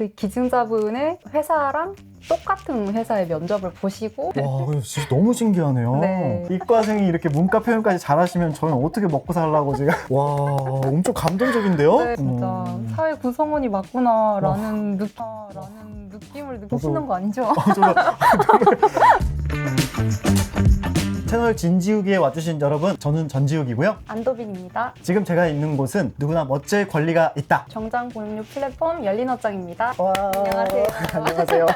그 기증자분의 회사랑 똑같은 회사의 면접을 보시고 와, 진짜 너무 신기하네요. 네. 이과생이 이렇게 문과 표현까지 잘하시면 저는 어떻게 먹고 살라고 지금. 와, 엄청 감동적인데요? 네, 진짜 음. 사회 구성원이 맞구나라는 느낌, 라는 느낌을 느끼시는 거 아니죠? 어, 저도 채널 진지욱이에 와주신 여러분, 저는 전지욱이고요. 안도빈입니다. 지금 제가 있는 곳은 누구나 멋질 권리가 있다. 정장 공유 플랫폼 열린어장입니다. 와. 안녕하세요. 안녕하세요.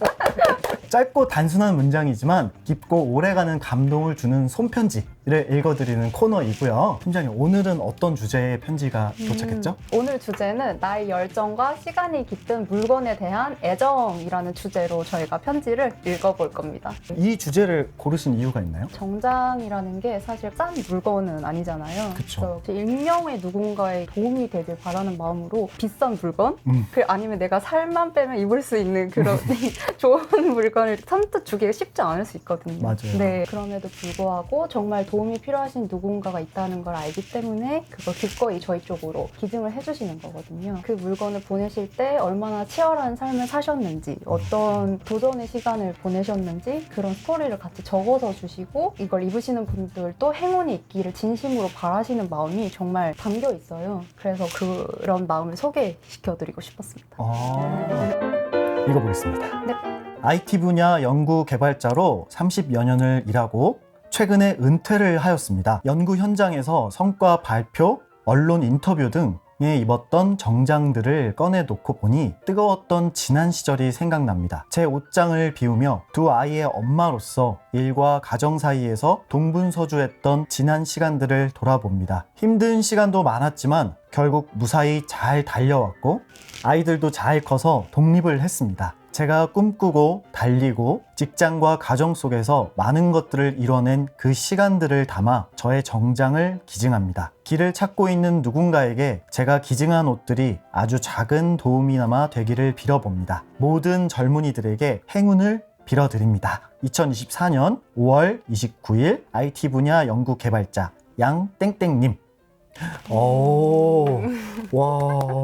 짧고 단순한 문장이지만 깊고 오래가는 감동을 주는 손편지 를 읽어드리는 코너이고요. 팀장님, 오늘은 어떤 주제의 편지가 도착했죠? 음, 오늘 주제는 나의 열정과 시간이 깃든 물건에 대한 애정이라는 주제로 저희가 편지를 읽어볼 겁니다. 이 주제를 고르신 이유가 있나요? 정장이라는 게 사실 싼 물건은 아니잖아요. 그쵸. 그래서 익명의 누군가의 도움이 되길 바라는 마음으로 비싼 물건, 음. 그 아니면 내가 살만 빼면 입을 수 있는 그런 좋은 물건을 선뜻 주기가 쉽지 않을 수 있거든요. 맞아요. 네, 그럼에도 불구하고 정말 도움이 필요하신 누군가가 있다는 걸 알기 때문에 그거 기꺼이 저희 쪽으로 기증을 해주시는 거거든요. 그 물건을 보내실 때 얼마나 치열한 삶을 사셨는지, 어떤 도전의 시간을 보내셨는지 그런 스토리를 같이 적어서 주시고 이걸 입으시는 분들도 행운이 있기를 진심으로 바라시는 마음이 정말 담겨 있어요. 그래서 그런 마음을 소개시켜드리고 싶었습니다. 아, 읽어보겠습니다. 네. IT 분야 연구 개발자로 30여 년을 일하고 최근에 은퇴를 하였습니다. 연구 현장에서 성과 발표, 언론 인터뷰 등에 입었던 정장들을 꺼내놓고 보니 뜨거웠던 지난 시절이 생각납니다. 제 옷장을 비우며 두 아이의 엄마로서 일과 가정 사이에서 동분서주했던 지난 시간들을 돌아봅니다. 힘든 시간도 많았지만 결국 무사히 잘 달려왔고 아이들도 잘 커서 독립을 했습니다. 제가 꿈꾸고 달리고 직장과 가정 속에서 많은 것들을 이뤄낸 그 시간들을 담아 저의 정장을 기증합니다. 길을 찾고 있는 누군가에게 제가 기증한 옷들이 아주 작은 도움이나마 되기를 빌어봅니다. 모든 젊은이들에게 행운을 빌어드립니다. 2024년 5월 29일 IT 분야 연구 개발자 양땡땡님. 오, 와,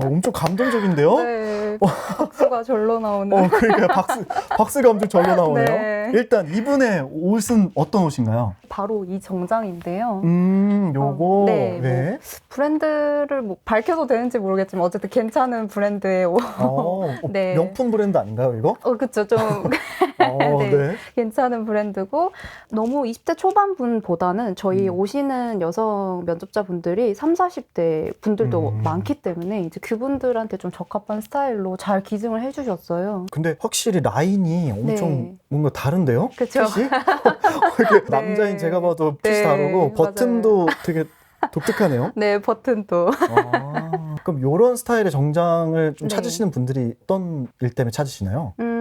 엄청 감동적인데요? 네, 박수가 절로 나오는. 어, 그러니까 박수, 박수가 엄청 절로 나오네요. 네. 일단 이분의 옷은 어떤 옷인가요? 바로 이 정장인데요. 음, 요거. 어, 네, 네. 브랜드를 뭐 밝혀도 되는지 모르겠지만 어쨌든 괜찮은 브랜드의 옷. 어, 어, 네. 명품 브랜드 아닌가요, 이거? 어, 그쵸. 좀 어, 네. 네. 괜찮은 브랜드고 너무 20대 초반 분보다는 저희 음. 오시는 여성 면접자분들이 3, 40대 분들도 음. 많기 때문에 이제 그분들한테 좀 적합한 스타일로 잘 기증을 해주셨어요. 근데 확실히 라인이 엄청 네. 뭔가 다른데요? 그쵸. 핏이? 이렇게 네. 남자인 제가 봐도 핏이 네, 다르고 버튼도 되게 독특하네요. 네, 버튼도. 아, 그럼 이런 스타일의 정장을 좀 네. 찾으시는 분들이 어떤 일 때문에 찾으시나요? 음,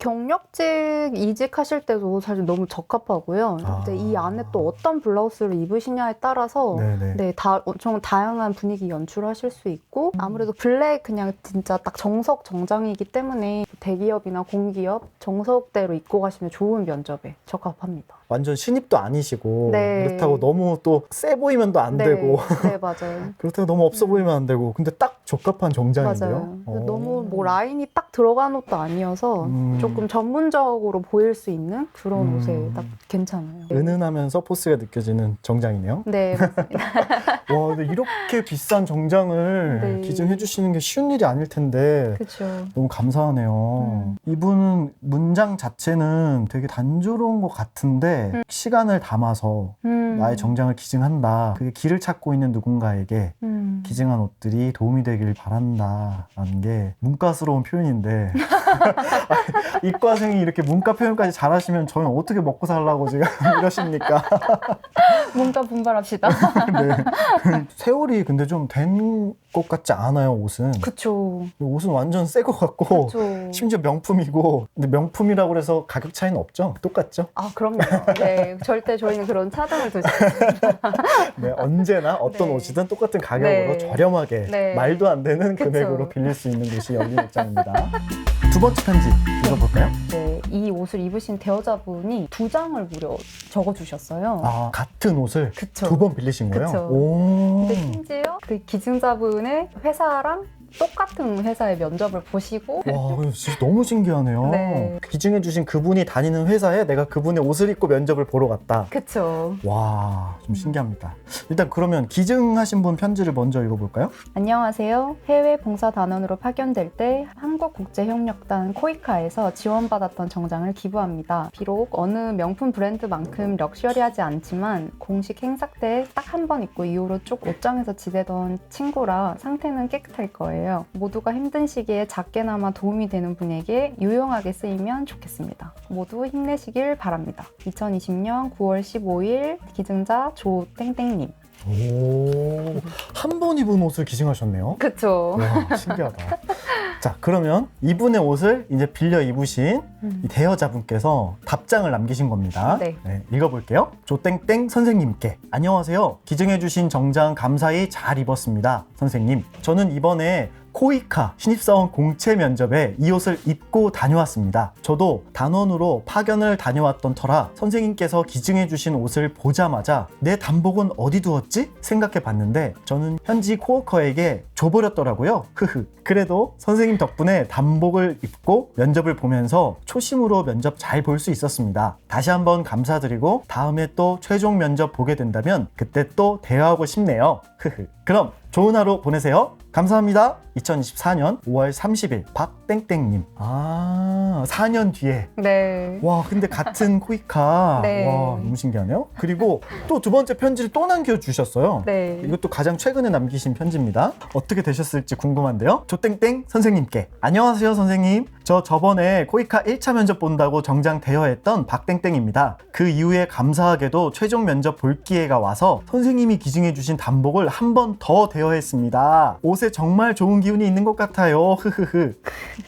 경력직 이직하실 때도 사실 너무 적합하고요. 아. 근데 이 안에 또 어떤 블라우스를 입으시냐에 따라서 네네. 네, 다 엄청 다양한 분위기 연출하실 수 있고 음. 아무래도 블랙 그냥 진짜 딱 정석 정장이기 때문에 대기업이나 공기업 정석대로 입고 가시면 좋은 면접에 적합합니다. 완전 신입도 아니시고 네. 그렇다고 너무 또 세 보이면 또 안 네, 되고 네 맞아요. 그렇다고 너무 없어 음. 보이면 안 되고 근데 딱 적합한 정장인데요. 맞아요. 어. 너무 뭐 라인이 딱 들어간 옷도 아니어서 음. 조금 전문적으로 보일 수 있는 그런 음. 옷에 딱 괜찮아요. 은은하면서 포스가 느껴지는 정장이네요. 네. 와, 근데 이렇게 비싼 정장을 네. 기증해 주시는 게 쉬운 일이 아닐 텐데 그렇죠. 너무 감사하네요. 이분은 문장 자체는 되게 단조로운 것 같은데 음. 시간을 담아서 음. 나의 정장을 기증한다. 그게 길을 찾고 있는 누군가에게 음. 기증한 옷들이 도움이 되길 바란다라는 게 문과스러운 표현인데 이과생이 이렇게 문과 표현까지 잘하시면 저는 어떻게 먹고 살라고 지금 이러십니까? 문과 분발합시다. 네. 세월이 근데 좀 된 것 같지 않아요 옷은 그쵸. 옷은 완전 새 것 같고 그쵸. 심지어 명품이고 근데 명품이라고 해서 가격 차이는 없죠? 똑같죠? 아, 그럼요. 네, 절대 저희는 그런 차등을 두지 네, 언제나 어떤 네. 옷이든 똑같은 가격으로 네. 저렴하게 네. 말도 안 되는 그쵸. 금액으로 빌릴 수 있는 곳이 열린 옷장입니다. 두 번째 편지 읽어볼까요? 네, 이 옷을 입으신 대여자분이 두 장을 무려 적어주셨어요. 아 같은 옷을 그쵸. 두 번 빌리신 거예요? 그쵸. 오. 근데 심지어 그 기증자분의 회사랑 똑같은 회사의 면접을 보시고 와, 이거 진짜 너무 신기하네요. 네. 기증해 주신 그분이 다니는 회사에 내가 그분의 옷을 입고 면접을 보러 갔다. 그쵸. 와, 좀 신기합니다. 일단 그러면 기증하신 분 편지를 먼저 읽어볼까요? 안녕하세요. 해외 봉사단원으로 파견될 때 한국국제협력단 코이카에서 지원받았던 정장을 기부합니다. 비록 어느 명품 브랜드만큼 럭셔리하지 않지만 공식 행사 때 딱 한 번 입고 이후로 쭉 옷장에서 지내던 친구라 상태는 깨끗할 거예요. 모두가 힘든 시기에 작게나마 도움이 되는 분에게 유용하게 쓰이면 좋겠습니다. 모두 힘내시길 바랍니다. 2020년 9월 15일 기증자 조땡땡님. 오, 한 번 입은 옷을 기증하셨네요. 그쵸. 와, 신기하다. 자, 그러면 이분의 옷을 이제 빌려 입으신 이 대여자분께서 답장을 남기신 겁니다. 네. 읽어볼게요. 조땡땡 선생님께 안녕하세요. 기증해주신 정장 감사히 잘 입었습니다. 선생님, 저는 이번에 코이카 신입사원 공채 면접에 이 옷을 입고 다녀왔습니다. 저도 단원으로 파견을 다녀왔던 터라 선생님께서 기증해 주신 옷을 보자마자 내 단복은 어디 두었지? 생각해 봤는데 저는 현지 코워커에게 줘버렸더라고요. 흐흐. 그래도 선생님 덕분에 단복을 입고 면접을 보면서 초심으로 면접 잘 볼 수 있었습니다. 다시 한번 감사드리고 다음에 또 최종 면접 보게 된다면 그때 또 대화하고 싶네요. 흐흐. 그럼 좋은 하루 보내세요. 감사합니다. 2024년 5월 30일 박땡땡님. 아, 4년 뒤에. 네. 와, 근데 같은 코이카. 네. 와, 너무 신기하네요. 그리고 또 두 번째 편지를 또 남겨주셨어요. 네. 이것도 가장 최근에 남기신 편지입니다. 어떻게 되셨을지 궁금한데요. 조땡땡 선생님께. 안녕하세요, 선생님. 저 저번에 코이카 1차 면접 본다고 정장 대여했던 박땡땡입니다. 그 이후에 감사하게도 최종 면접 볼 기회가 와서 선생님이 기증해 주신 단복을 한 번 더 대여했습니다. 옷에 정말 좋은 기운이 있는 것 같아요. 흐흐흐.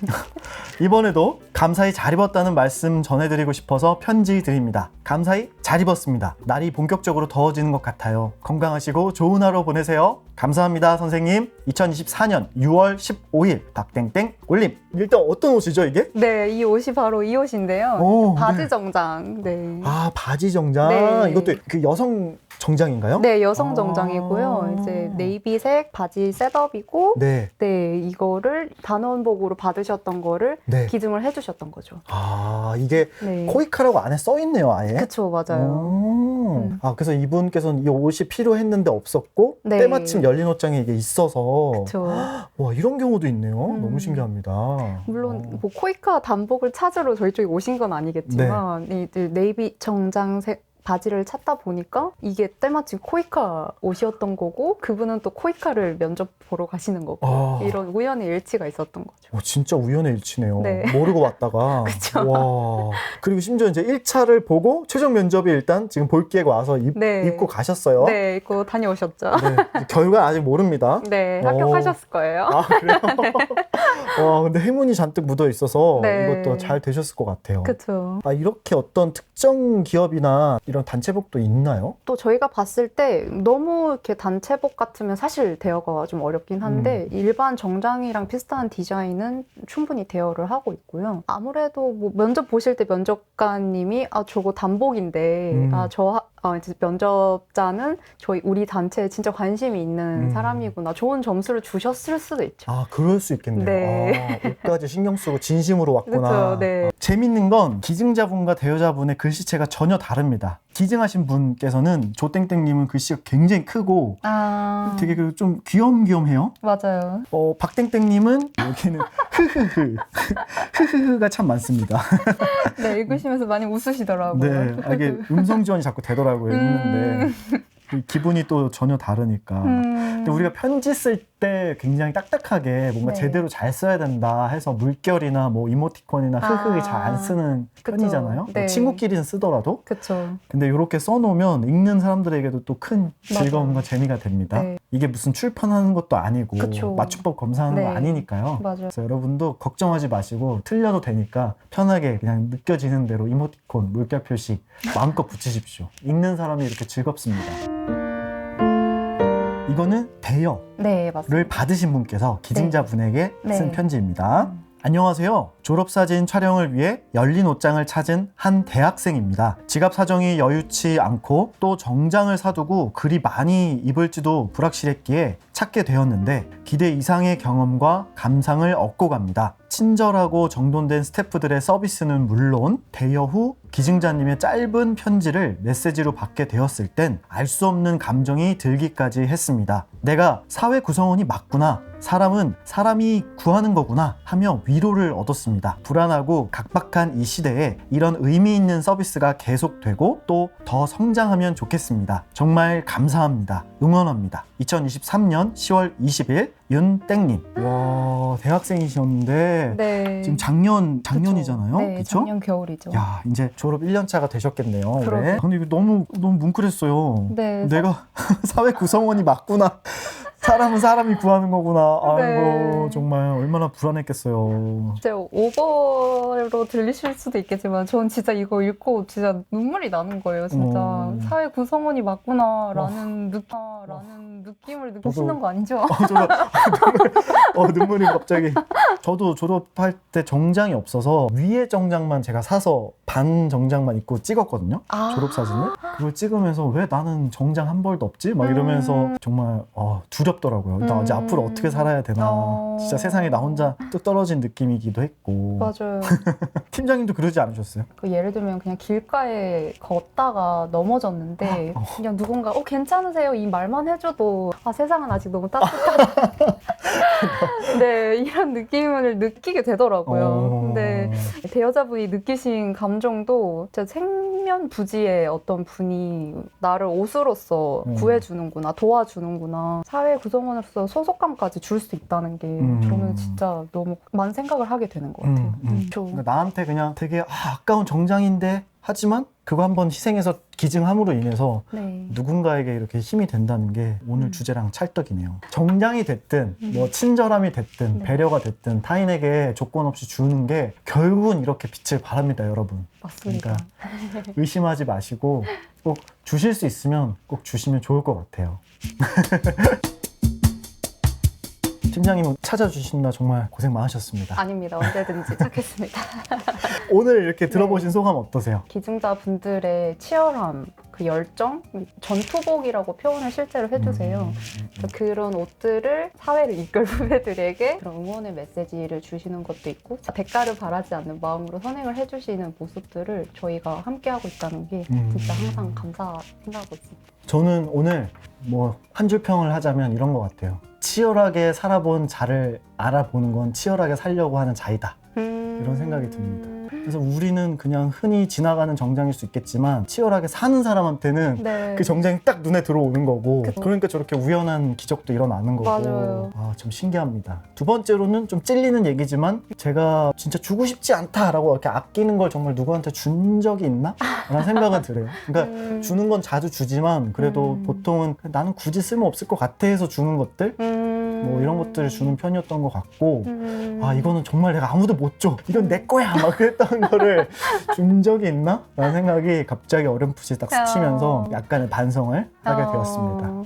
이번에도 감사히 잘 입었다는 말씀 전해드리고 싶어서 편지 드립니다. 감사히 잘 입었습니다. 날이 본격적으로 더워지는 것 같아요. 건강하시고 좋은 하루 보내세요. 감사합니다, 선생님. 2024년 6월 15일 박땡땡 올림. 일단 어떤 옷이죠, 이게? 네, 이 옷이 바로 이 옷인데요. 오, 바지 네. 정장. 네. 아, 바지 정장. 네. 이것도 그 여성 정장인가요? 네, 여성 아. 정장이고요. 이제 네이비색 바지 셋업이고, 네. 네, 이거를 단원복으로 받으셨던 거를 네. 기증을 해주셨던 거죠. 아, 이게 네. 코이카라고 안에 써 있네요, 아예. 그쵸, 맞아요. 오. 음. 아, 그래서 이분께서는 이 옷이 필요했는데 없었고 네. 때마침 열린 옷장에 이게 있어서 그쵸. 와 이런 경우도 있네요. 음. 너무 신기합니다. 물론 어. 뭐 코이카 단복을 찾으러 저희 쪽에 오신 건 아니겠지만 네. 이 네이비 정장색 바지를 찾다 보니까 이게 때마침 코이카 옷이었던 거고 그분은 또 코이카를 면접 보러 가시는 거고 아. 이런 우연의 일치가 있었던 거죠. 어, 진짜 우연의 일치네요. 네. 모르고 왔다가. 그쵸. 와. 그리고 심지어 이제 1차를 보고 최종 면접이 일단 지금 볼 기회가 와서 입, 네. 입고 가셨어요. 네, 입고 다녀오셨죠. 네. 결과 아직 모릅니다. 네, 오. 합격하셨을 거예요. 아, 그래요? 와, 근데 행운이 잔뜩 묻어 있어서 네. 이것도 잘 되셨을 것 같아요. 그렇죠. 아, 이렇게 어떤 특정 기업이나 이런 단체복도 있나요? 또 저희가 봤을 때 너무 이렇게 단체복 같으면 사실 대여가 좀 어렵긴 한데 음. 일반 정장이랑 비슷한 디자인은 충분히 대여를 하고 있고요. 아무래도 뭐 면접 보실 때 면접관님이 아 저거 단복인데 음. 아저 어, 이제 면접자는 저희 우리 단체에 진짜 관심이 있는 음. 사람이구나 좋은 점수를 주셨을 수도 있죠. 아, 그럴 수 있겠네요. 네. 아, 옷까지 신경 쓰고 진심으로 왔구나. 그쵸, 네. 어, 재밌는 건 기증자분과 대여자분의 글씨체가 전혀 다릅니다. 기증하신 분께서는 조땡땡님은 글씨가 굉장히 크고 아 되게 그 좀 귀염귀염해요. 맞아요. 어, 박땡땡님은 여기는 흐흐흐 흐흐흐가 참 많습니다. 네 읽으시면서 많이 웃으시더라고요. 네, 아, 이게 음성 지원이 자꾸 되더라고요. 읽는데 그 기분이 또 전혀 다르니까. 음. 근데 우리가 편지 쓸 때 굉장히 딱딱하게 뭔가 네. 제대로 잘 써야 된다 해서 물결이나 뭐 이모티콘이나 흐흐 아. 잘안 쓰는 그쵸. 편이잖아요. 뭐 네. 친구끼리는 쓰더라도. 그쵸. 근데 이렇게 써놓으면 읽는 사람들에게도 또 큰. 즐거움과 재미가 됩니다. 네. 이게 무슨 출판하는 것도 아니고 그쵸. 맞춤법 검사하는 거 네. 아니니까요. 맞아요. 그래서 여러분도 걱정하지 마시고 틀려도 되니까 편하게 그냥 느껴지는 대로 이모티콘, 물결 표시 마음껏 붙이십시오. 읽는 사람이 이렇게 즐겁습니다. 이거는 대여를 네, 맞습니다. 받으신 분께서 기증자분에게 네. 쓴 편지입니다. 음. 안녕하세요. 졸업사진 촬영을 위해 열린 옷장을 찾은 한 대학생입니다. 지갑 사정이 여유치 않고 또 정장을 사두고 그리 많이 입을지도 불확실했기에 찾게 되었는데 기대 이상의 경험과 감상을 얻고 갑니다. 친절하고 정돈된 스태프들의 서비스는 물론 대여 후 기증자님의 짧은 편지를 메시지로 받게 되었을 땐 알 수 없는 감정이 들기까지 했습니다. 내가 사회 구성원이 맞구나. 사람은 사람이 구하는 거구나 하며 위로를 얻었습니다. 불안하고 각박한 이 시대에 이런 의미 있는 서비스가 계속되고 또 더 성장하면 좋겠습니다. 정말 감사합니다. 응원합니다. 2023년 10월 20일 윤땡님. 와 대학생이셨는데 네. 지금 작년 작년이잖아요. 네, 그쵸? 작년 겨울이죠. 야 이제 졸업 1년 차가 되셨겠네요. 올해. 근데 이거 너무 너무 뭉클했어요. 네. 내가 사회 구성원이 맞구나. 사람은 사람이 구하는 거구나. 아이고 네. 정말 얼마나 불안했겠어요. 진짜 오버로 들리실 수도 있겠지만 전 진짜 이거 읽고 진짜 눈물이 나는 거예요. 진짜 어. 사회 구성원이 맞구나라는 느낌, 라는 느낌을 느끼시는 거 아니죠? 어, 저도 눈물, 어, 눈물이 갑자기. 저도 졸업할 때 정장이 없어서 위에 정장만 제가 사서 반 정장만 입고 찍었거든요. 아. 졸업 사진을 그걸 찍으면서 왜 나는 정장 한 벌도 없지? 막 이러면서 정말 어, 나 이제 음. 앞으로 어떻게 살아야 되나. 어. 진짜 세상에 나 혼자 뚝 떨어진 느낌이기도 했고. 맞아요. 팀장님도 그러지 않으셨어요? 그 예를 들면 그냥 길가에 걷다가 넘어졌는데 어. 그냥 누군가 어 괜찮으세요 이 말만 해줘도 아 세상은 아직 너무 따뜻하다. 네 이런 느낌을 느끼게 되더라고요. 어. 근데 대여자분이 느끼신 감정도 진짜 생 면 부지의 어떤 분이 나를 옷으로서 음. 구해주는구나 도와주는구나 사회 구성원으로서 소속감까지 줄 수 있다는 게 음. 저는 진짜 너무 많은 생각을 하게 되는 것 같아요. 음, 음. 음, 저- 그러니까 나한테 그냥 되게 아, 아까운 정장인데 하지만 그거 한번 희생해서 기증함으로 인해서 네. 누군가에게 이렇게 힘이 된다는 게 오늘 음. 주제랑 찰떡이네요. 정장이 됐든 음. 뭐 친절함이 됐든 네. 배려가 됐든 타인에게 조건 없이 주는 게 결국은 이렇게 빛을 발합니다, 여러분. 맞습니다. 그러니까 의심하지 마시고 꼭 주실 수 있으면 꼭 주시면 좋을 것 같아요. 팀장님 찾아주신다 정말 고생 많으셨습니다. 아닙니다. 언제든지 찾겠습니다. 오늘 이렇게 들어보신 네. 소감 어떠세요? 기증자분들의 치열함, 그 열정, 전투복이라고 표현을 실제로 해주세요. 음, 음, 음. 그래서 그런 옷들을 사회를 이끌 후배들에게 그런 응원의 메시지를 주시는 것도 있고 대가를 바라지 않는 마음으로 선행을 해주시는 모습들을 저희가 함께하고 있다는 게 음. 진짜 항상 감사 생각하고 있습니다. 저는 오늘 뭐 한 줄 평을 하자면 이런 것 같아요. 치열하게 살아본 자를 알아보는 건 치열하게 살려고 하는 자이다. 이런 생각이 듭니다. 그래서 우리는 그냥 흔히 지나가는 정장일 수 있겠지만 치열하게 사는 사람한테는 네. 그 정장이 딱 눈에 들어오는 거고 그쵸. 그러니까 저렇게 우연한 기적도 일어나는 거고 맞아요. 아, 좀 신기합니다. 두 번째로는 좀 찔리는 얘기지만 제가 진짜 주고 싶지 않다라고 이렇게 아끼는 걸 정말 누구한테 준 적이 있나? 라는 생각은 들어요. 그러니까 음. 주는 건 자주 주지만 그래도 음. 보통은 나는 굳이 쓸모 없을 것 같아 해서 주는 것들 음. 뭐 이런 것들을 주는 편이었던 것 같고 음. 아 이거는 정말 내가 아무도 못 줘 이건 내 거야 막 그랬던 거를 준 적이 있나? 라는 생각이 갑자기 어렴풋이 딱 스치면서 어. 약간의 반성을 하게 어. 되었습니다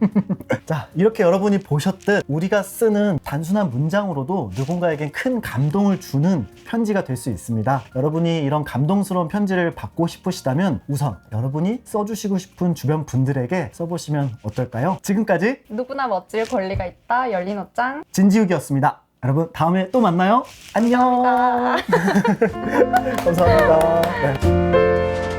자 이렇게 여러분이 보셨듯 우리가 쓰는 단순한 문장으로도 누군가에겐 큰 감동을 주는 편지가 될 수 있습니다 여러분이 이런 감동스러운 편지를 받고 싶으시다면 우선 여러분이 써주시고 싶은 주변 분들에게 써보시면 어떨까요? 지금까지 누구나 멋질 권리가 있다. 열린 옷장. 진지욱이었습니다 여러분 다음에 또 만나요 안녕 감사합니다. 감사합니다 네.